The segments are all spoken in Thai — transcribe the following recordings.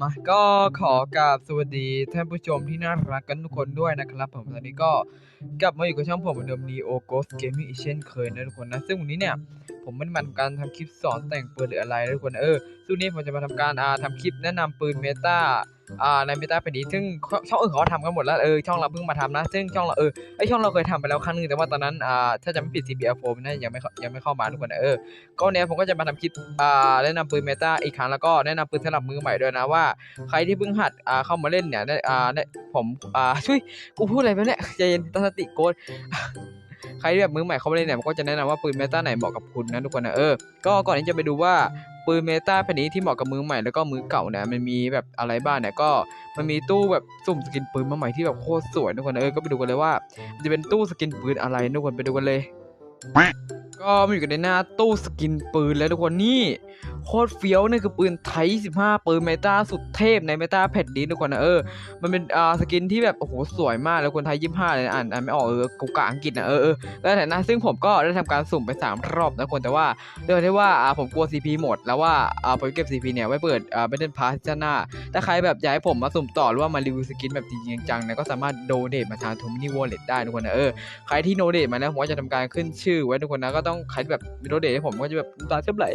มาก็ขอกราบสวัสดีท่านผู้ชมที่น่ารักกันทุกคนด้วยนะครับ ผมตอนนี้ก็กลับมาอยู่กับช่องผมเหมือนเดิม Neo Ghost Gaming อีกเช่นเคยนะทุกคนนะ ซึ่งวันนี้เนี่ย ผมไม่ได้มาทำการทำคลิปสอนแต่งปืนหรืออะไรนะทุกคนนะเออซึ่งวันนี้ผมจะมาทำการอ่าทำคลิปแนะนำปืนเมตาอ่าในเมตาเป็นนี้ซึ่งช่องอื่นเขาทำกันหมดแล้วเออช่องเราเพิ่งมาทำนะซึ่งช่องเราเออไอช่องเราเคยทำไปแล้วครั้งหนึงแต่ว่าตอนนั้นอ่าถ้าจะไม่ผิด CBR4 มันน่าจะยังไม่เข้ายังไม่เข้ามาทุกคนนะเออก็เนี่ยผมก็จะมาทำคลิปอ่าแนะนำปืนเมตาอีกครั้งแล้วก็แนะนำปืนสำหรับมือใหม่ด้วยนะว่า ใครที่เพิ่งหัดอ่าเข้ามาเล่นเนี่ยได้อ่าได้ผมอ่าช่วยกูพูดอะไรไปเนี่ยใจเย็นตั้งสติโกนใครที่แบบมือใหม่เข้ามาเล่นเนี่ยผมก็จะแนะนำว่าปืนเมตาไหนเหมาะกับคุณนะทุกคนนะเออก็ก่อนที่จะไปดูว่าปืนเมตาแผ่นนี้ที่เหมาะกับมือใหม่แล้วก็มือเก่าเนี่ยมันมีแบบอะไรบ้างเนี่ยก็มันมีตู้แบบสุ่มสกินปืนมาใหม่ที่แบบโคตรสวยทุกคนนะเออก็ไปดูกันเลยว่ามันจะเป็นตู้สกินปืนอะไรทุกคนไปดูกันเลยก็มาอยู่กันในหน้าตู้สกินปืนแล้วทุกคนนี่ โคตรเฟี้ยวนี่คือปืนไทย15ปืนเมตาสุดเทพในเมตาแผ่นนี้ทุกคนนะเออ มันเป็นอ่าสกินที่แบบโอ้โหสวยมากแล้วคนไทยยี่ห้าเลยอ่านอ่านไม่ออกเออกูกะอังกฤษนะเออเออแล้วแต่นะซึ่งผมก็ได้ทำการสุ่มไป3รอบนะคนแต่ว่าเรื่องที่ว่าอ่าผมกลัว CP หมด แล้วว่าอ่าผมเก็บ CP เนี่ยไว้เปิดอ่าไปเล่นพาสหน้าถ้าใครแบบอยากให้ผมมาสุ่มต่อหรือว่ามารีวิวสกินแบบจริงจังๆนี่ยก็สามารถโดเนทมาทางทูมินิวอลเล็ตได้ทุกคนนะเออใครที่โดเนทมาแล้วผมก็จะทำการขึ้นชื่อไว้ทุกคนนะก็ต้องใครแบบโดเนทให้ผมก็จะแบบตาเชื่อมไหล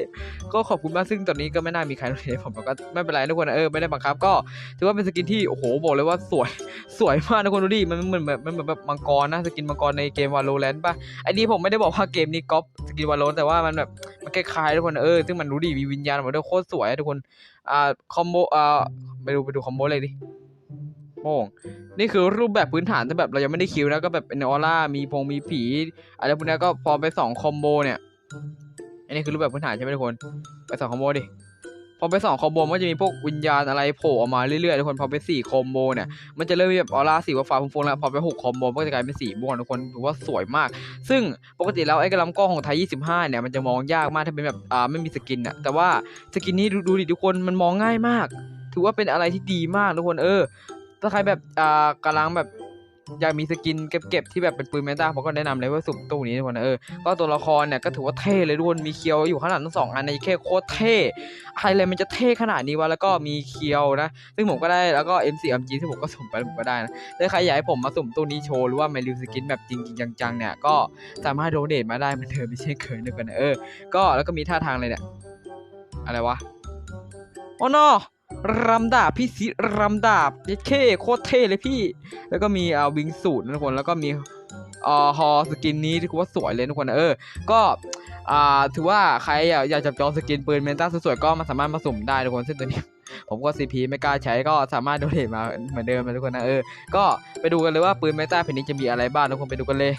ก็ขอบคุณกซึ่งตอนนี้ก็ไม่น่ามีใครโดเนทให้ผมก็ไม่เป็นไรทุกคนเออไม่ได้บังคับ ก็ถือว่าเป็นสกินที่โอ้โหบอกเลยว่าสวยสวยมากนะคนดูดิมันเหมือนแบบมันเหมือนแบบมังกรนะสกินมังกรในเกมวาโลแรนต์ป่ะไอ้นี่ผมไม่ได้บอกว่าเกมนี้ก๊อปสกินวาโลแต่ว่ามันแบบมันคล้ายๆทุกคนเออซึ่งมันรู้ดิมีวิญญาณหมดด้วยโคตรสวยทุกคนอ่าคอมโบอ่าไปดูไปดูคอมโบเลยดิโป้งนี่คือรูปแบบพื้นฐานแต่แบบเรายังไม่ได้คิวนะก็แบบเป็นออร่ามีพงมีผีอะไรพวกนี้ก็พอไปสองคอมโบเนี่ย อันนี้คือรูปแบบพื้นฐานใช่ไหมทุกคน ไปสองคอมโบดิ พอไปสองคอมโบมันจะมีพวกวิญญาณอะไรโผล่ออกมาเรื่อยๆทุกคน พอไปสี่คอมโบเนี่ย มันจะเริ่มมีแบบออร่าสีฟ้าฟุ้งๆแล้ว พอไปหกคอมโบก็จะกลายเป็นสีม่วงทุกคนถือว่าสวยมาก ซึ่งปกติแล้วไอ้กระลำกล้องของไทย 25 เนี่ยมันจะมองยากมากถ้าเป็นแบบอ่าไม่มีสกินอะแต่ว่าสกินนี้ดูดูดิทุกคนมันมองง่ายมาก ถือว่าเป็นอะไรที่ดีมากทุกคน เออ ถ้าใครแบบอ่ากำลังแบบ อยากมีสกินเก็บๆที่แบบเป็นปืนเมตาผมก็แนะนำเลยว่าสุ่มตู้นี้ทุกคนนะเออก็ตัวละครเนี่ยก็ถือว่าเท่เลยทุกคนมีเคียวอยู่ข้างหลังทั้งสองอันในแค่โคตรเท่อะไรเลยมันจะเท่ขนาดนี้วะแล้วก็มีเคียวนะซึ่งผมก็ได้แล้วก็ M4 MG ที่ผมก็สุ่มไปผมก็ได้นะถ้าใครอยากให้ผมมาสุ่มตู้นี้โชว์หรือว่ามารีวิวสกินแบบจริงๆจังๆเนี่ยก็สามารถโดเนทมาได้เหมือนเดิมไม่ใช่เคยนึกกันนะเออก็แล้วก็มีท่าทางเลยเนี่ยอะไรวะโอ้น รำดาบพี่ซิรำดาบเท่โคตรเท่เลยพี่ แล้วก็มีอ่าวิงสูตรนะทุกคนแล้วก็มีอ่าฮอสกินนี้ที่ว่าสวยเลยทุกคนนะเออ ก็อ่าถือว่าใครอยากจับจองสกินปืนเมนต้าสวยๆก็มาสามารถมาสุ่มได้ทุกคนซึ่งตัวนี้ผมก็ CP ไม่กล้าใช้ก็สามารถโดเนทมาเหมือนเดิมนะทุกคนนะเออ ก็ไปดูกันเลยว่าปืนเมตาแผ่นนี้จะมีอะไรบ้างทุกคนไปดูกันเลย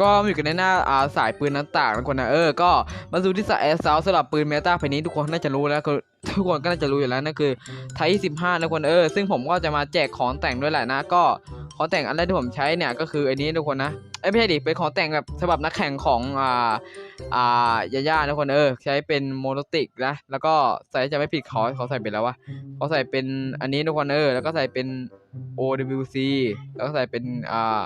ก็มาอยู่กันในหน้าอาสายปืนต่างๆทุกคนนะเออก็มาดูที่สายแอร์ซาวสำหรับปืนเมตาแผ่นนี้ทุกคนน่าจะรู้แล้วทุกคนก็น่าจะรู้อยู่แล้วนั่นคือไทย15นะทุกคนเออซึ่งผมก็จะมาแจกของแต่งด้วยแหละนะ ก็ของแต่งอันแรกที่ผมใช้เนี่ยก็คืออันนี้ทุกคนนะเอ้ไม่ใช่ดิเป็นของแต่งแบบฉบับนักแข่งของอ่า อ่ายาย่าทุกคนเออ ใช้เป็นโมโนติกนะแล้วก็ใส่จะไม่ผิดเขาเขาใส่เป็นแล้ววะเขาใส่เป็นอันนี้ทุกคนเออ แล้วก็ใส่เป็น OWC แล้วก็ใส่เป็นอ่า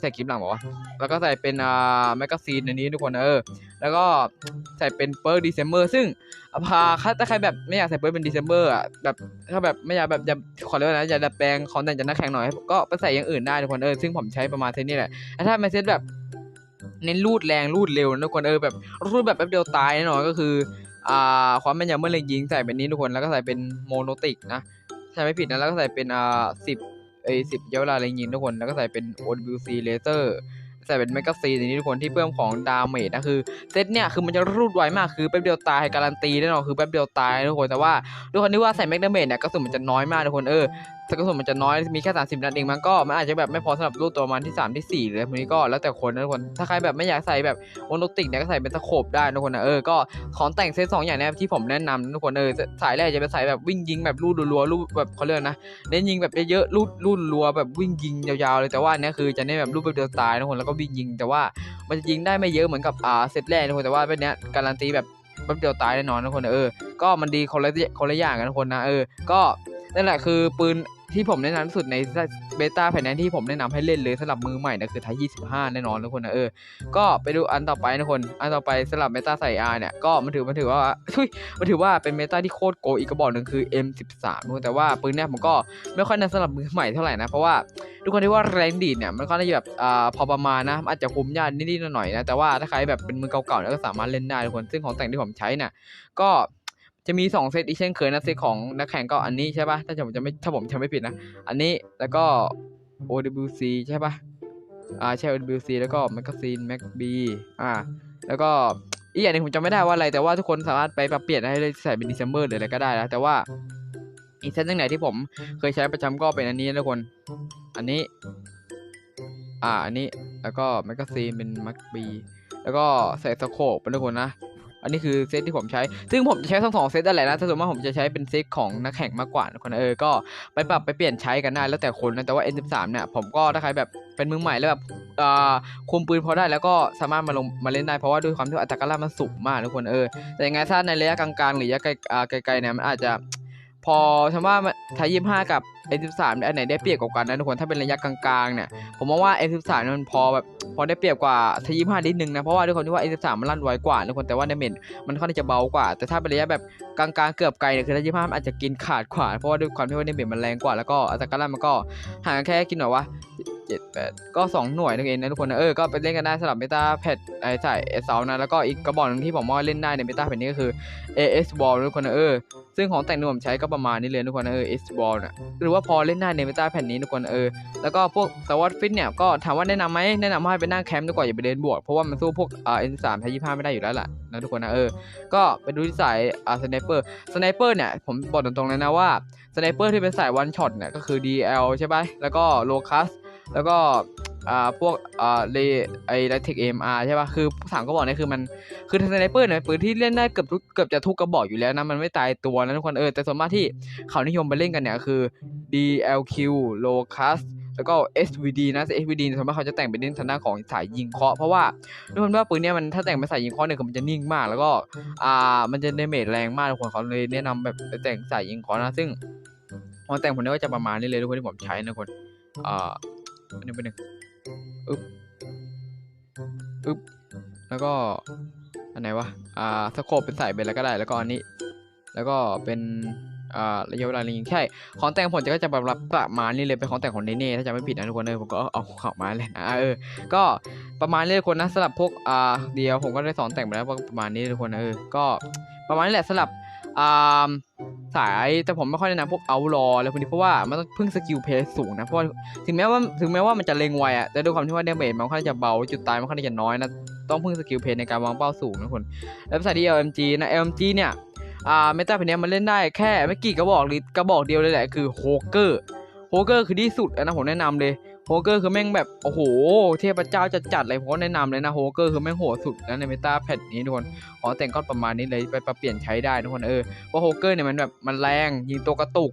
ใส่คลิปหลังบอกว่าแล้วก็ใส่เป็นอ่าแมกกาซีนอันนี้ทุกคนเออ แล้วก็ใส่เป็นเปิร์กดีเซมเบอร์ซึ่งอะพาถ้าใครแบบไม่อยากใส่เปิร์กเป็นดีเซมเบอร์อะแบบถ้าแบบไม่อยากแบบจะขอเรียกว่านะอยากดัดแปลงคอนแต่งจากนักแข่งหน่อยก็ไปใส่อย่างอื่นได้ทุกคนเออซึ่งผมใช้ประมาณเซตนี้แหละถ้าไม่เซตแบบ เน้นรูดแรงรูดเร็วนะทุกคนเออแบบรูดแบบแป๊บเดียวตายแน่นอนก็คืออ่าความแม่นยำเมื่อเล็งยิงใส่แบบนี้ทุกคนแล้วก็ใส่เป็นโมโนติกนะใช่ไม่ผิดนะแล้วก็ใส่เป็นอ่าสิบเอ้สิบเยอะเวลาเล็งยิงทุกคนแล้วก็ใส่เป็น OWC laser ใส่เป็นแมกกาซีนนี้ทุกคนที่เพิ่มของดาเมจนะคือเซตเนี่ยคือมันจะรูดไวมากคือแป๊บเดียวตายการันตีแน่นอนคือแป๊บเดียวตายทุกคนแต่ว่าทุกคนที่ว่าใส่แมกดาเมจเนี่ยกระสุนมันจะน้อยมากทุกคนเออ กระสุนมันจะน้อยมีแค่ 30 นัดเองมันก็มันอาจจะแบบไม่พอสำหรับรูดตัวมันที่ 3 ที่4หรืออะไรพวกนี้ก็แล้วแต่คนนะทุกคนถ้าใครแบบไม่อยากใส่แบบโมโนติกเนี่ยก็ใส่เป็นสโคปได้ทุกคนนะเออก็ของแต่งเซตสองอย่างเนี้ที่ผมแนะนำทุกคนเออสายแรกจะเป็นสายแบบวิ่งยิงแบบรูดรัวรูดแบบเขาเรียกนะเน้นยิงแบบเยอะๆรูดรูดรัวแบบวิ่งยิงยาวๆเลยแต่ว่าเนี้ยคือจะเน้นแบบรูดแบบเดียวตายทุกคนแล้วก็วิ่งยิง แต่ว่ามันจะยิงได้ไม่เยอะเหมือนกับอ่าเซตแรกทุกคนแต่ว่าแบบเนี้ยการันตีแบบแป๊บเดียวตายแน่นอนทุกคนเออ ก็มันดีคนละคนละอย่างกันทุกคนนะเออ ก็นั่นแหละคือปืน ที่ผมแนะนำที่สุดในเบต้าแผ่นนั้นที่ผมแนะนำให้เล่นเลยสำหรับมือใหม่นะคือไทย25 แน่นอนทุกคนนะเออ ก็ไปดูอันต่อไปนะคน อันต่อไปสำหรับเมตาใส่ R เนี่ย ก็มันถือมันถือว่าทุยมันถือว่าเป็นเมตาที่โคตรโกอีกกระบอกหนึ่งคือ M13 ทุกคนแต่ว่าปืนเนี่ยผมก็ไม่ค่อยแนะนำสำหรับมือใหม่เท่าไหร่นะ เพราะว่าทุกคนที่ว่าแรงดีดเนี่ยมันก็ได้แบบอ่าพอประมาณนะอาจจะคุ้มยากนิดๆหน่อยๆนะแต่ว่าถ้าใครแบบเป็นมือเก่าๆเนี่ยก็สามารถเล่นได้ทุกคนซึ่งของแต่งที่ผมใช้เนี่ยก็ จะมี2เซตอีกเช่นเคยนะเซตของนักแข่งก็อันนี้ใช่ปะถ้าผมจะไม่ถ้าผมจำไม่ผิดนะ อันนี้แล้วก็ OWC ใช่ปะอ่าใช่ OWC แล้วก็ Magazine Mac B อ่า แล้วก็อีกอย่างหนึงผมจำไม่ได้ว่าอะไรแต่ว่าทุกคนสามารถไปปรับเปลี่ยนให้ใส่เป็น December หรืออะไรก็ได้นะแต่ว่าอีกเซตนึงไหนที่ผมเคยใช้ประจำก็เป็นอันนี้นะทุกคน อันนี้ อ่าอันนี้แล้วก็ Magazine เป็น Mac B แล้วก็ใส่สโคปเป็นทุกคนนะ อันนี้คือเซตที่ผมใช้ ซึ่งผมจะใช้ทั้งสองเซตนั่นแหละนะแต่ส่วนมากผมจะใช้เป็นเซตของนักแข่งมากกว่าคนเออ ก็ไปปรับไปเปลี่ยนใช้กันได้แล้วแต่คนนะ แต่ว่า N13 เนี่ยผมก็ถ้าใครแบบเป็นมือใหม่แล้วแบบอ่าคุมปืนพอได้แล้วก็สามารถมาลงมาเล่นได้เพราะว่าด้วยความที่อัตราการล่ามันสูงมากทุกคนเออ แต่ยังไงถ้าในระยะกลางๆ หรือระยะไกลอ่าไกลๆเนี่ยมันอาจจะ พอฉันว่าไทยยี่ห้ากับ N13 อันไหนได้เปรียบกว่ากันนะทุกคนถ้าเป็นระยะกลางๆเนี่ยผมมองว่า N13 มันพอแบบพอได้เปรียบกว่าไทยยี่ห้านิดนึงนะเพราะว่าด้วยความที่ว่า N13 มันลั่นไวกว่าทุกคนแต่ว่าดาเมจมันค่อนข้างจะเบากว่า แต่ถ้าเป็นระยะแบบกลางๆเกือบไกลเนี่ยคือไทยยี่ห้าอาจจะกินขาดกว่าเพราะว่าด้วยความที่ว่าดาเมจมันแรงกว่าแล้วก็อัตราการมันก็ห่างแค่กินหน่อยวะ 7 8 ก็ 2 หน่วยนั่นเองนะทุกคนนะเออก็ไปเล่นกันได้สำหรับเมตาแพทไอใช่เอสเนะแล้วก็อีกกระบอกนึงที่ผมว่าเล่นได้ในเมตาแพทนี้ก็คือ AS Ball ทุกคนนะเออซึ่งของแต่งหน่วผมใช้ก็ประมาณนี้เลยทุกคนนะเออ AS Ball นะหรือว่าพอเล่นได้ในเมตาแพทนี้ทุกคนเออแล้วก็พวกสวอตฟิตเนี่ยก็ถามว่าแนะนำไหมแนะนำให้ไปนั่งแคมป์ดีกว่าอย่าไปเดินบวกเพราะว่ามันสู้พวกเอ็นสามใช้ยี่ห้าไม่ได้อยู่แล้วล่ะนะทุกคนนะเออก็ไปดูที่สายอ่าสไนเปอร์สไนเปอร์เนี่ยผมบอกตรงๆเลยนะว่าสไนเปอร์ที่เป็นสายวันช็อตเนี่ยก็คือ DL ใช่ไหมแล้วก็โลคัส แล้วก็อ่าพวกอ่าเลไอไลเทคเอ็มอาร์ใช่ป่ะคือสามก็บอกเนี่ยคือมันคือสไนเปอร์เนี่ยเป็นปืนที่เล่นได้เกือบทุกเกือบจะทุกกระบอกอยู่แล้วนะมันไม่ตายตัวนะทุกคนเออแต่ส่วนมากที่เขานิยมไปเล่นกันเนี่ยคือ DLQ Locus แล้วก็ SVD นะ SVD เนี่ยส่วนมากเขาจะแต่งเป็นเล่นทางด้านของสายยิงเคาะเพราะว่าทุกคนว่าปืนเนี่ยมันถ้าแต่งเป็นสายยิงเคาะเนี่ยคือมันจะนิ่งมาก แล้วก็อ่ามันจะเดเมจแรงมากทุกคนเขาเลยแนะนำแบบไปแต่งสายยิงเคาะนะซึ่งของแต่งผมเนี่ยก็จะประมาณนี้เลยทุกคนที่ผมใช้นะทุกคนอ่า อันนี้เป็นหนึ่งอึ๊บอึ๊บแล้วก็อันไหนวะอ่าสโคปเป็นสายเบนแล้วก็ได้ แล้วก็อันนี้ แล้วก็เป็นอ่าระยะเวลายิงใช่ ของแต่งผมจะก็จะแบบรับประมาณนี้เลยเป็นของแต่งของเนเน่ถ้าจำไม่ผิดนะทุกคนเออผมก็เอาข้ามาเลยนะเออ ก็ประมาณนี้ทุกคนนะสำหรับพวกอ่าเดียวผมก็ได้สอนแต่งไปแล้วประมาณนี้ทุกคนนะเออก็ประมาณนี้แหละสำหรับอ่า สายแต่ผมไม่ค่อยแนะนำพวกเอารออะไรพวกนี้เพราะว่ามันต้องพึ่งสกิลเพลย์สูงนะเพราะถึงแม้ว่าถึงแม้ว่ามันจะเล็งไวอะแต่ด้วยความที่ว่าเดเมจมันค่อนข้างจะเบาจุดตายมันค่อนข้างจะน้อยนะต้องพึ่งสกิลเพลย์ในการวางเป้าสูงนะคนแล้วภาษาที่ LMG นะ LMG เนี่ยอ่าเมตาเพนเนี้ยมันเล่นได้แค่ไม่กี่กระบอกหรือกระบอกเดียวเลยแหละคือโฮเกอร์โฮเกอร์คือที่สุดนะผมแนะนำเลย โฮเกอร์คือแม่งแบบ โอ้โห เทพเจ้าจะจัดเลยผมก็แนะนำเลยนะโฮเกอร์คือแม่งโหดสุดนะในเมตาแพทนี้ทุกคนอ๋อแต่งก็ประมาณนี้เลยไปปรับเปลี่ยนใช้ได้ทุกคนเออเพราะโฮเกอร์เนี่ยมันแบบมันแรงยิงตัวกระตุก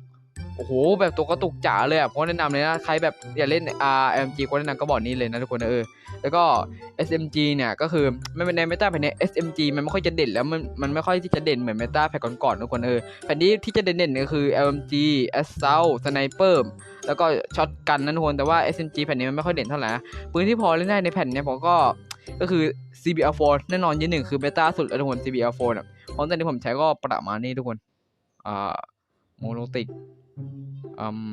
โอ้โหแบบตัวกระตุกจ๋าเลยอะผมแนะนำเลยนะใครแบบอย่าเล่น RMG ก็แนะนำก็บอกนี้เลยนะทุกคนนะเออแล้วก็ SMG เนี่ยก็คือไม่เป็นในเมตาแผ่นนี้ SMG มันไม่ค่อยจะเด่นแล้วมันมันไม่ค่อยที่จะเด่นเหมือนเมตาแผ่นก่อนๆทุกคนเออแผ่นนี้ที่จะเด่นๆก็คือ LMG Assault Sniper แล้วก็ช็อตกันนะทุกคนแต่ว่า SMG แผ่นนี้มันไม่ค่อยเด่นเท่าไหร่ปืนที่พอเล่นได้ในแผ่นเนี้ยผมก็ก็คือ CBR4 แน่นอนยี่หนึ่งคือเบต้าสุดแล้วทุกคน CBR4 เนี่ยของแต่ที่ผมใช้ก็ประมาณนี้ทุกคนอ่าโมโนติก อืม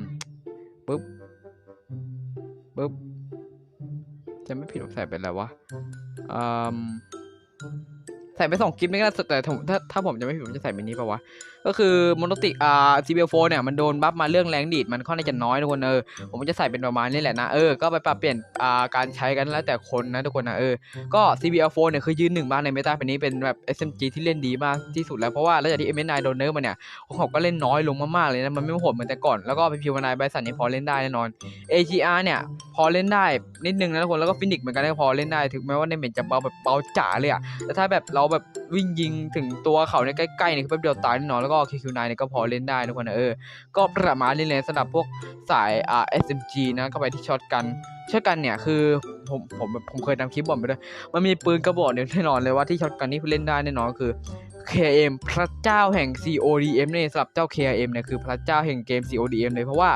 ปึ๊บปึ๊บจะไม่ผิดผมใส่ไปแล้ววะอืมใส่ไปสองคลิปนี่ก็แต่ถ้าถ้าผมจะไม่ผิดผมจะใส่ไปนนี้ปะวะ ก็คือมโนติกอ่า CBL4 เนี่ยมันโดนบัฟมาเรื่องแรงดีดมันค่อนข้างจะน้อยทุกคนเออผมจะใส่เป็นประมาณนี้แหละนะเออก็ไปปรับเปลี่ยนอ่าการใช้กันแล้วแต่คนนะทุกคนนะเออก็ CBL4 เนี่ยคือยืนหนึ่งมากในเมตาเป็นนี้เป็นแบบ SMG ที่เล่นดีมากที่สุดแล้วเพราะว่าหลังจากที่ M9 โดนเนิร์ฟมาเนี่ยของเขาก็เล่นน้อยลงมากๆเลยนะมันไม่โหดเหมือนแต่ก่อนแล้วก็ไปพิวานายไบสันนี่พอเล่นได้แน่นอน AGR เนี่ยพอเล่นได้นิดนึงนะทุกคนแล้วก็ฟินิกเหมือนกันก็พอเล่นได้ถึงแม้ว่าในเมจจะเบาแบบเบาจ๋าเลยอะแต่ถ้าแบบเราแบบวิ่งยิงถึงตัวเขาในยใกล้ๆเนี่ยคือแป๊บเดียวตายแน่นอนแล้วก็ QQ9 เนี่ยก็พอเล่นได้ทุกคนนะเออ ก็ประมาณนี้เลยสำหรับพวกสายอ่า SMG นะเข้าไปที่ช็อตกันช็อตกันเนี่ยคือผมผมแบบผมเคยทำคลิปบอกไปด้วยมันมีปืนกระบอกเดียวแน่นอนเลยว่าที่ช็อตกันนี่เล่นได้แน่นอนก็คือ KRM พระเจ้าแห่ง CODM เนี่ยสำหรับเจ้า KRM เนี่ยคือพระเจ้าแห่งเกม CODM เลยเพราะว่า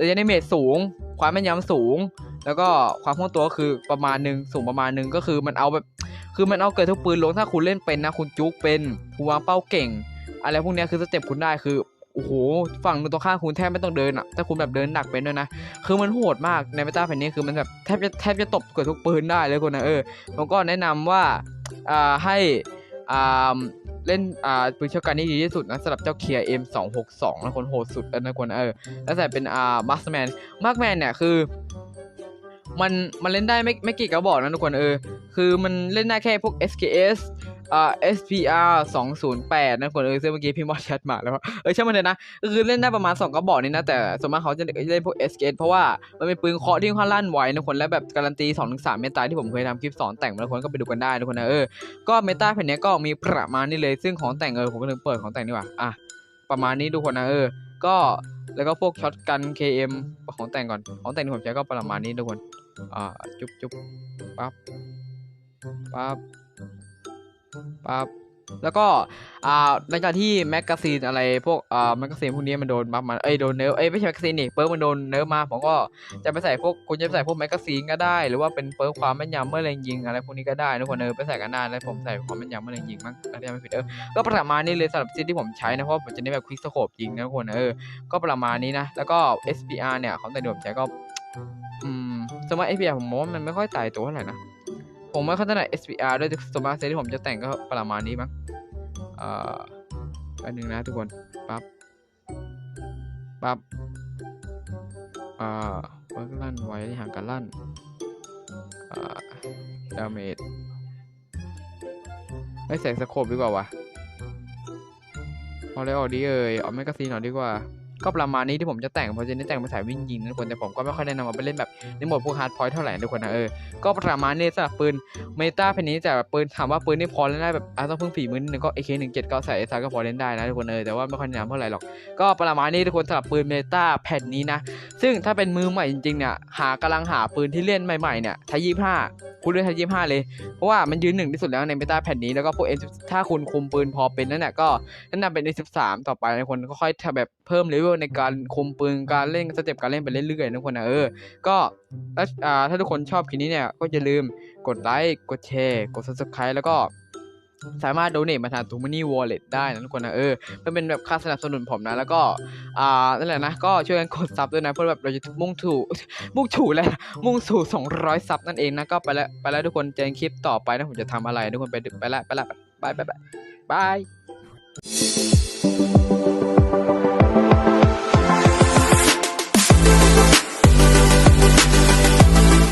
ระยะนิเมตสูง ความแม่นยำสูง แล้วก็ความคล่องตัวก็คือประมาณหนึ่งสูงประมาณหนึ่งก็คือมันเอาแบบ คือมันเอาเกิดทุกปืนลงถ้าคุณเล่นเป็นนะคุณจุกเป็นคุณวางเป้าเก่ง อะไรพวกนี้คือสเต็ปคุณได้คือโอ้โหฝั่งตรงข้างคุณแทบไม่ต้องเดินอะถ้าคุณแบบเดินหนักเป็นด้วยนะ คือมันโหดมากในเมตาแผ่นนี้คือมันแบบแทบจะแทบจะตบเกิดทุกปืนได้เลยคนนะเออผมก็แนะนำว่าอ่าให้อ่าเล่นอ่าปืนเชี่ยกันนี่ดีที่สุดนะสำหรับเจ้าเคียร์ M262 นะคนโหดสุดนะคนเออแล้วใส่เป็นอ่ามาร์คแมนมาร์คแมนเนี่ยคือมันมันเล่นได้ไม่ไม่กี่กระบอกนะทุกคนเออ คือมันเล่นได้แค่พวก SKS อ่า SPR 208นะทุกคนเออซึ่งเมื่อกี้พี่มอสแชทมาแล้วว่าเออใช่มันเลยนะคือเล่นได้ประมาณ 2กระบอกนี่นะ แต่ส่วนมากเขาจะเล่นพวก SKS เพราะว่ามันเป็นปืนเคาะที่ค่อนข้างลั่นไวนะทุกคนและแบบการันตี2-3เมตาที่ผมเคยทำคลิปสอนแต่งมาแล้วคนก็ไปดูกันได้นะทุกคนนะเออก็เมตาแผ่นนี้ก็มีประมาณนี้เลยซึ่งของแต่งเออผมก็เลยเปิดของแต่งดีกว่าอะประมาณนี้ทุกคนนะเออก็แล้วก็พวกช็อตกัน KM ของแต่งก่อน ของแต่งที่ผมใช้ก็ประมาณนี้ทุกคน อ่า จุ๊บจุ๊บปั๊บปั๊บ ปั๊บแล้วก็อ่าหลังจากที่แมกกาซีนอะไรพวกอ่าแมกกาซีนพวกนี้มันโดนบัฟมาเอ้ยโดนเนิร์ฟเอ้ยไม่ใช่แมกกาซีนนี่เปิร์กมันโดนเนิร์ฟมาผมก็จะไปใส่พวกคุณจะไปใส่พวกแมกกาซีนก็ได้ หรือว่าเป็นเปิร์กความแม่นยำเมื่อเล็งยิงอะไรพวกนี้ก็ได้ทุกคนเออไปใส่กันได้แล้วผมใส่ความแม่นยำเมื่อเล็งยิงมั้งถ้าจำไม่ผิดเออก็ประมาณนี้เลยสำหรับซีนที่ผมใช้นะเพราะผมจะได้แบบควิกสโคปยิงนะคนเออก็ประมาณนี้นะแล้วก็ SPR เนี่ยของแต่เดิมใช้ก็อืมสมมติ SPR ผมมองว่ามันไม่ค่อยตายตัวเท่าไหร่นะ ผมไม่ค่อยถนัด SPR ด้วยสมมติเซตที่ผมจะแต่งก็ประมาณนี้มั้งเอ่ออันหนึ่งนะทุกคน ปั๊บ ปั๊บ อ่าเวิร์กลั่นไว้ห่างกันลั่น อ่าดาเมจไม่ใส่สโคปดีกว่าวะเอาเลยออกดีเอ่ยเอาแมกกาซีนออกดีกว่า ก็ประมาณนี้ที่ผมจะแต่งเพราะจะได้แต่งมาสายวิ่งยิงนะทุกคนแต่ผมก็ไม่ค่อยแนะนำว่าไปเล่นแบบในโหมดพวกฮาร์ดพอยต์เท่าไหร่ทุกคนนะเออก็ประมาณนี้สำหรับปืนเมตาเพนนี้แต่ปืนถามว่าปืนนี่พอเล่นได้แบบอะต้องพึ่งฝีมือนิดนึงก็ AK17 ก็ใส่เอซาก็พอเล่นได้นะทุกคนเออแต่ว่าไม่ค่อยแนะนำเท่าไหร่หรอกก็ประมาณนี้ทุกคนสำหรับปืนเมตาแผ่นนี้นะซึ่งถ้าเป็นมือใหม่จริงๆเนี่ยหากำลังหาปืนที่เล่นใหม่ๆเนี่ยไทยยี่ห้า คุณเลือกใช้ยี่ห้าเลย เพราะว่ามันยืนหนึ่งที่สุดแล้วในเมตาแผ่นนี้แล้วก็พวกเอ็นถ้าคุณคุมปืนพอเป็นนั่นแหละก็แนะนำเป็นสิบสามต่อไปนะคนก็ค่อยทำแบบเพิ่มเลเวลในการคุมปืนการเล่นสเต็ปการเล่นไปเรื่อยๆนะคนนะเออก็ถ้าทุกคนชอบคลิปนี้เนี่ยก็อย่าลืมกดไลค์กดแชร์กดซับสไคร b e แล้วก็ สามารถโดเนทมาทางตูมินี่วอลเล็ตได้นะทุกคนนะเออเพื่อเป็นแบบค่าสนับสนุนผมนะ แล้วก็อ่านั่นแหละนะก็ช่วยกันกดซับด้วยนะเพื่อแบบเราจะมุ่งถูมุ่งถูแล้วมุ่งสู่200ซับนั่นเองนะก็ไปแล้วไปแล้วทุกคนเจอกันคลิปต่อไปนะผมจะทำอะไรทุกคนไปไปแล้วไปแล้วบายบายบาย